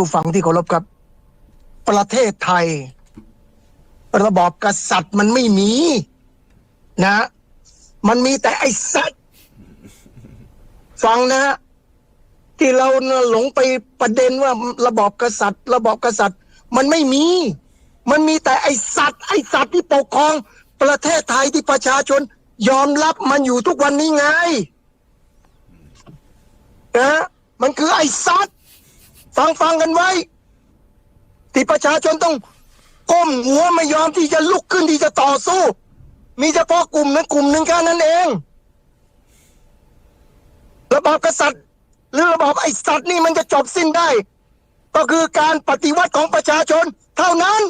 ผู้ฟังที่เคารพครับ ประเทศไทย ระบอบกษัตริย์มันไม่มี นะ มันมีแต่ไอ้สัตว์ฟังนะฮะที่เราหลงไปประเด็นว่าระบอบกษัตริย์ ระบอบกษัตริย์ มันไม่มี มันมีแต่ไอ้สัตว์ ไอ้สัตว์ที่ปกครอง ประเทศไทยที่ประชาชน ยอมรับมันอยู่ทุกวันนี้ไงนะมันคือไอ้สัตว์ ฟังฟังกันไว้ ที่ประชาชนต้องก้มหัวไม่ยอมที่จะลุกขึ้นที่จะต่อสู้ มีเฉพาะกลุ่มนั้นกลุ่มหนึ่งแค่นั้นเอง ระบอบกษัตริย์ หรือระบอบไอ้สัตว์นี่มันจะจบสิ้นได้ ก็คือการปฏิวัติของประชาชน เท่านั้น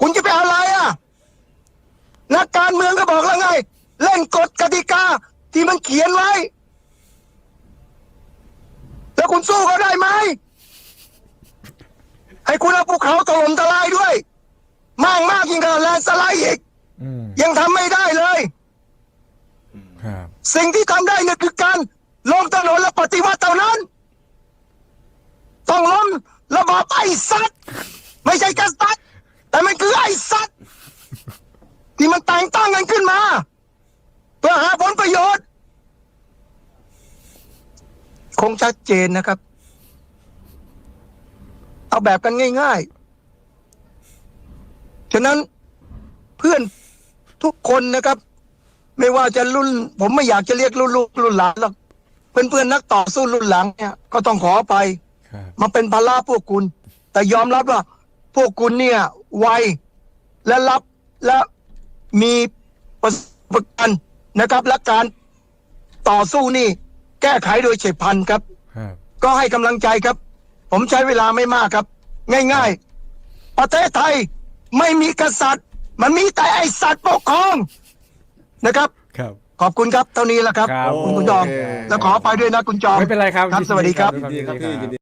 คุณจะไปอะไรอะ นักการเมืองก็บอกแล้วไง เล่นกฎกติกาที่มันเขียนไว้ แล้วคุณสู้เขาได้ไหมให้คุณเอาภูเขาถล่มทลายด้วย มากมากยิ่งกว่าแลนด์สไลด์อีกอืมยังทำไม่ได้เลย ครับ สิ่งที่ทำได้เนี่ยคือการลงถนนและปฏิวัติเท่านั้น ต้องล้มระบอบไอ้สัตว์ไม่ใช่กษัตริย์แต่มันคือไอ้สัตว์ที่มันแต่งตั้งกันขึ้นมา เพื่อหาผลประโยชน์ ค งชัดเจนนะครับ เอาแบบกันง่ายๆ ฉะนั้นเพื่อนทุกคนนะครับ ไม่ว่าจะรุ่น ผมไม่อยากจะเรียกรุ่นลูกรุ่นหลานหรอกเพื่อนเพื่อนๆนักต่อสู้รุ่นหลังเนี่ยก็ต้องขอไปครับมาเป็นภาระพวกคุณ แต่ยอมรับว่า พวกคุณเนี่ย ไวและรับและมีประสบการณ์นะครับและการต่อสู้นี่ แก้ไขโดยเฉียบพลันครับ ครับ ก็ให้กำลังใจครับ ผมใช้เวลาไม่มากครับ ง่ายๆ ประเทศไทยไม่มีกษัตริย์ มันมีแต่ไอสัตว์ปกครองนะครับ ครับ ขอบคุณครับเท่านี้แหละครับครับขอบคุณคุณจอมโอเค แล้วขอไปด้วยนะคุณจอมไม่เป็นไรครับ ครับสวัสดีครับ ยินดีครับพี่ยินดี